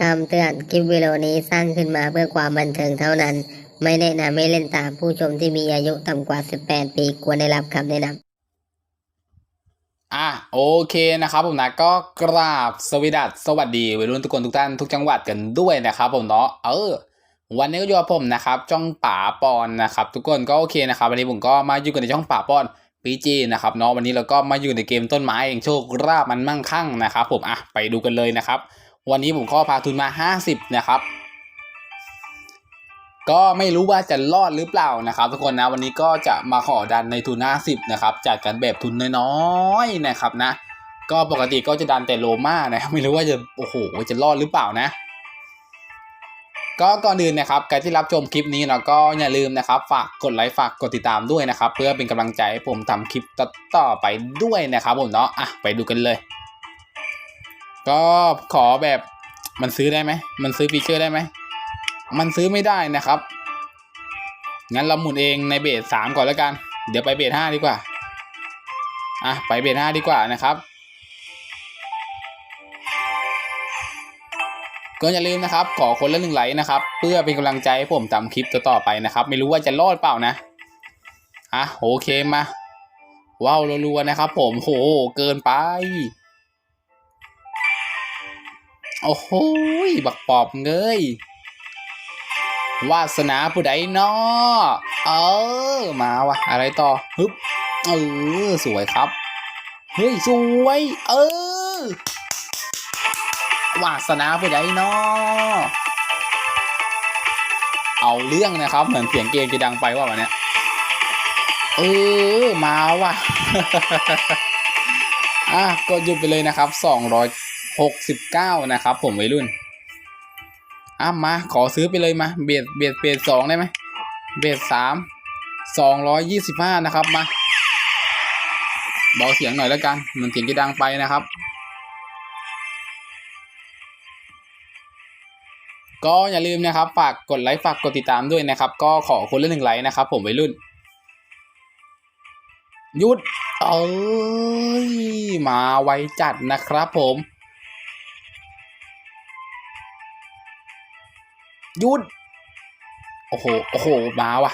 คำเตือนคลิปวิดีโอนี้สร้างขึ้นมาเพื่อความบันเทิงเท่านั้น ไม่แนะนำให้เล่นตามผู้ชมที่มีอายุต่ำกว่า 18 ปีควรได้รับคำแนะนำอะโอเคนะครับผมนะก็กราบสวัสดีสวัสดีวัยรุ่นทุกคนทุกท่านทุกจังหวัดกันด้วยนะครับผมเนาะเออ วันนี้ก็อยู่กับผมนะครับจ้องป่าปอนนะครับทุกคนก็โอเคนะครับวันนี้ผมก็มาอยู่กันในช่องป่าปอนปีจีนะครับเนาะวันนี้เราก็มาอยู่ในเกมต้นไม้เองโชคราบมันมั่งคั่งนะครับผมอะไปดูกันเลยนะครับ วันนี้ผมก็พาทุนมา 50 นะครับ ก็ไม่รู้ว่าจะรอดหรือเปล่านะครับ ทุกคนนะวันนี้ก็จะมาขอดันในทุน 50 นะครับจัดกันแบบทุนน้อยๆนะครับนะ ก็ปกติก็จะดันแต่โลมานะไม่รู้ว่าจะโอ้โหจะรอดหรือเปล่านะก็ก่อนอื่นนะครับใครที่รับชมคลิปนี้เราก็อย่าลืมนะครับ ฝากกดไลค์ฝากกดติดตามด้วยนะครับ เพื่อเป็นกำลังใจให้ผมทำคลิปต่อๆไปด้วยนะครับผมเนาะอะไปดูกันเลย ก็ขอแบบมันซื้อได้ไหม มันซื้อฟีเจอร์ได้ไหม มันซื้อไม่ได้นะครับ งั้นเราหมุนเองในเบสสามก่อนแล้วกัน เดี๋ยวไปเบสห้าดีกว่า อะ ไปเบสห้าดีกว่านะครับ ก็อย่าลืมนะครับ ขอคนละหนึ่งไลค์นะครับ เพื่อเป็นกำลังใจให้ผมทำคลิปต่อๆไปนะครับ ไม่รู้ว่าจะรอดเปล่านะ อะโอเคมาว้าวรัวๆนะครับ ผมโหเกินไป โอ้โหบักปอบเงยวาสนาผู้ใดนาะเออ มาวะอะไรต่อฮึบเออสวยครับ เฮ้ย สวย เออ วาสนาผู้ใดนาะเอาเรื่องนะครับ เหมือนเสียงเกมจะดังไปว่าวันเนี้ยเออ มาว่ะ อะ ก็หยุดไปเลยนะครับ 269 นะครับ ผมวัยรุ่นอะมาขอซื้อไปเลยมา เบียดเบียดเบียดสองได้ไหมเบียดสามสองร้อยยี่สิบห้านะครับมาเบาเสียงหน่อยแล้วกันเหมือนเสียงจะดังไปนะครับ ก็อย่าลืมนะครับฝากกดไลค์ฝากกดติดตามด้วยนะครับ ก็ขอคนละหนึ่งไลค์นะครับ ผมวัยรุ่นยุดเอ้ยมาไวจัดนะครับผม ยุดโอ้โห โอ้โห มาว่ะ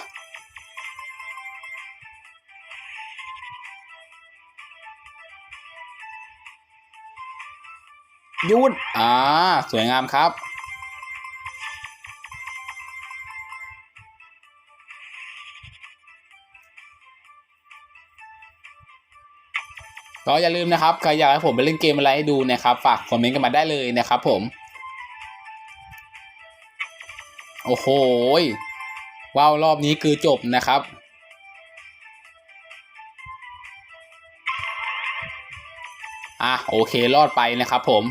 ยุดอ่า สวยงามครับ ก็อย่าลืมนะครับ ใครอยากให้ผมไปเล่นเกมอะไรให้ดูนะครับ ฝากคอมเมนต์กันมาได้เลยนะครับผม โอ้โหว้าวรอบนี้คือจบนะครับ อะโอเครอดไปนะครับผม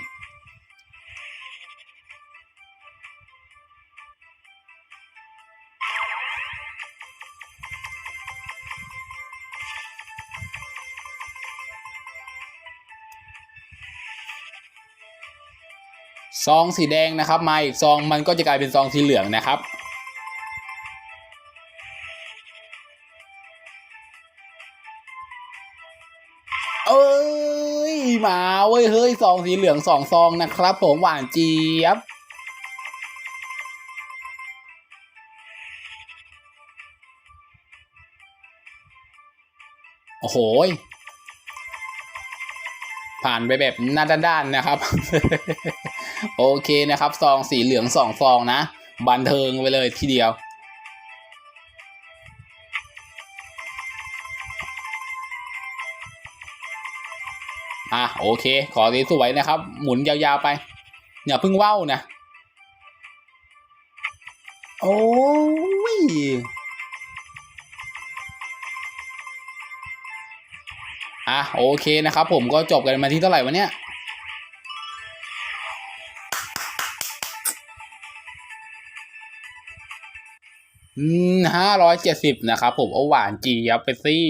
ซองสีแดงนะครับ มาอีกซองมันก็จะกลายเป็นซองสีเหลืองนะครับ เอ้ยมาเว้ยเฮ้ยซองสีเหลืองสองซองนะครับผมหวานเจี๊ยบโอ้โหย ผ่านไปแบบหน้าด้านๆนะครับ โอเคนะครับซองสีเหลืองสองซองนะ บันเทิงไปเลยทีเดียวอะโอเค ขอสีสวยนะครับ หมุนยาวๆไป อย่าเพิ่งว่าวนะ โอ้ย อะโอเคนะครับ ผมก็จบกันมาที่เท่าไหร่วะเนี่ยห้าร้อยเจ็ดสิบนะครับผมโอหวานจียับไปซี่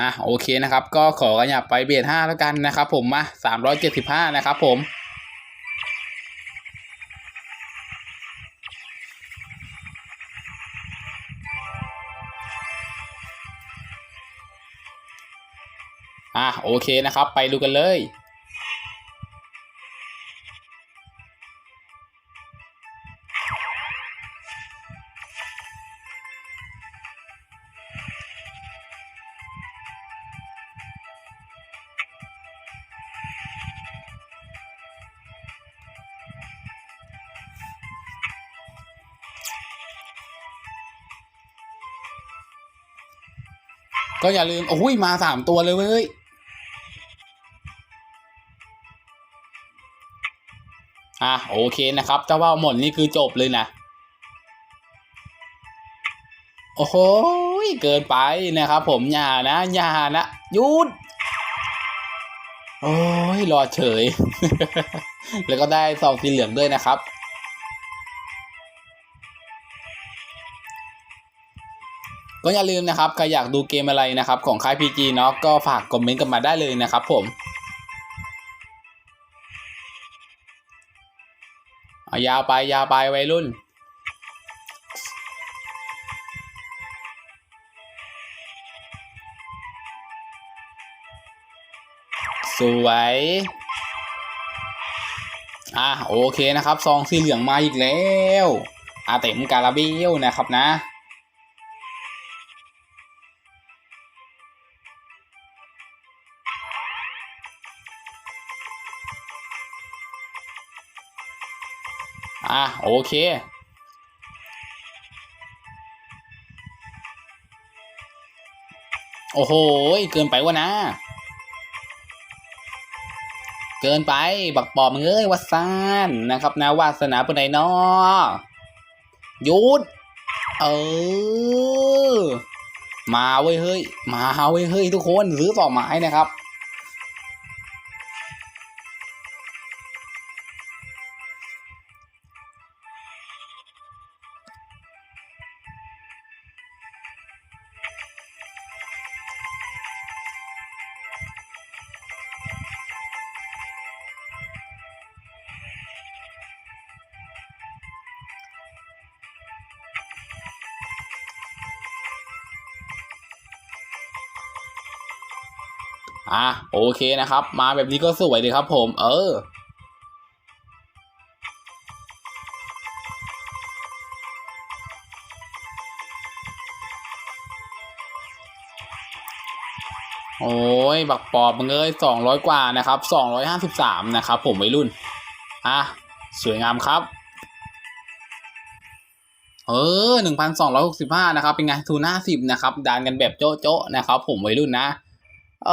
อะโอเคนะครับ ก็ขอกระยับไปเบียดห้าแล้วกันนะครับ ผมมาสามร้อยเจ็ดสิบห้านะครับ ผม อะโอเคนะครับ ไปดูกันเลยก็อย่าลืม โอ้ยมาสามตัวเลยเว้ย โอเคนะครับถ้าว่าหมดนี่คือจบเลยนะ โอ้โหเกินไปนะครับ ผมอย่านะอย่านะยุดโอ้ยรอเฉย แล้วก็ได้ซองสีเหลืองด้วยนะครับ ก็อย่าลืมนะครับใครอยากดูเกมอะไรนะครับ ของค่าย PG เนาะก็ฝากคอมเมนต์กันมาได้เลยนะครับผม เอายาวไปยาวไปวัยรุ่น สวย อะโอเคนะครับ ซองสีเหลืองมาอีกแล้วอาเต็มการาเบลนะครับนะ อะโอเค โอ้โห เกินไปวะนะ เกินไป บักปอบมึงเอ้ยวัดซานนะครับนะวาสนาปนใดนอหยุด เออ มาเว้ยเฮ้ย มาเว้ยเฮ้ยทุกคนซื้อต่อไม้นะครับ อะโอเคนะครับ มาแบบนี้ก็สวยเลยครับผม เออโอ้ย บักปอบมึงเอ้ยสองร้อยกว่านะครับสองร้อยห้าสิบสามนะครับผมวัยรุ่น อะ สวยงามครับ เออหนึ่งพันสองร้อยหกสิบห้านะครับ เป็นไงทูน่าสิบนะครับดันกันแบบโจ๊ะๆนะครับผมวัยรุ่นนะ เอ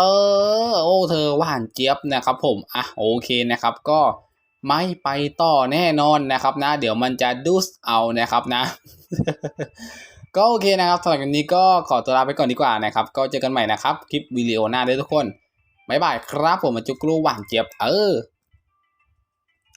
อ โอ้เธอหวานเจี๊ยบนะครับผม อะโอเคนะครับก็ไม่ไปต่อแน่นอนนะครับนะ เดี๋ยวมันจะดูสเอานะครับนะ ก็โอเคนะครับสำหรับวันนี้ก็ขอตัวลาไปก่อนดีกว่านะครับ ก็เจอกันใหม่นะครับ คลิปวิดีโอหน้าด้วยทุกคนบ๊ายบายครับผมมาจุกรูหวานเจี๊ยบเออ